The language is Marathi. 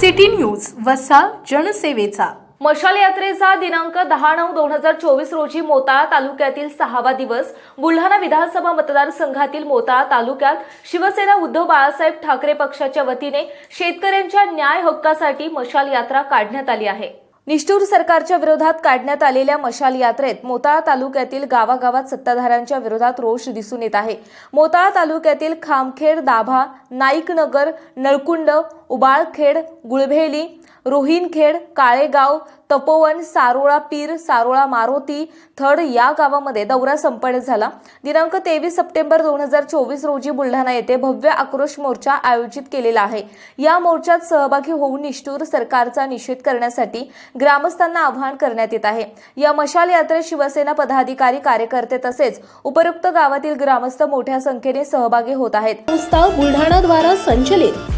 सिटी न्यूज वसा जनसेवेचा. मशाल यात्रेचा दिनांक दहा नऊ दोन हजार चोवीस रोजी मोताळा तालुक्यातील सहावा दिवस बुलढाणा विधानसभा मतदारसंघातील मोताळा तालुक्यात शिवसेना उद्धव बाळासाहेब ठाकरे पक्षाच्या वतीने शेतकऱ्यांच्या न्याय हक्कासाठी मशाल यात्रा काढण्यात आली आहे. निष्ठूर सरकारच्या विरोधात काढण्यात आलेल्या मशाल यात्रेत मोताळा तालुक्यातील गावागावात सत्ताधाऱ्यांच्या विरोधात रोष दिसून येत आहे. मोताळा तालुक्यातील खामखेड दाभा नाईकनगर नळकुंड उबाळखेड गुळभेली रोहिनखेड काळेगाव तपोवन सारोळा पीर सारोळा मारोती थड या गावामध्ये दौरा संपन्न झाला. दिनांक तेवीस सप्टेंबर दोन हजार चोवीस रोजी बुलढाणा येथे भव्य आक्रोश मोर्चा आयोजित केलेला आहे. या मोर्चात सहभागी होऊन निष्ठूर सरकारचा निषेध करण्यासाठी ग्रामस्थांना आवाहन करण्यात येत आहे. या मशाल यात्रेत शिवसेना पदाधिकारी कार्यकर्ते तसेच उपयुक्त गावातील ग्रामस्थ मोठ्या संख्येने सहभागी होत आहेत. संस्था बुलढाणाद्वारा संचलित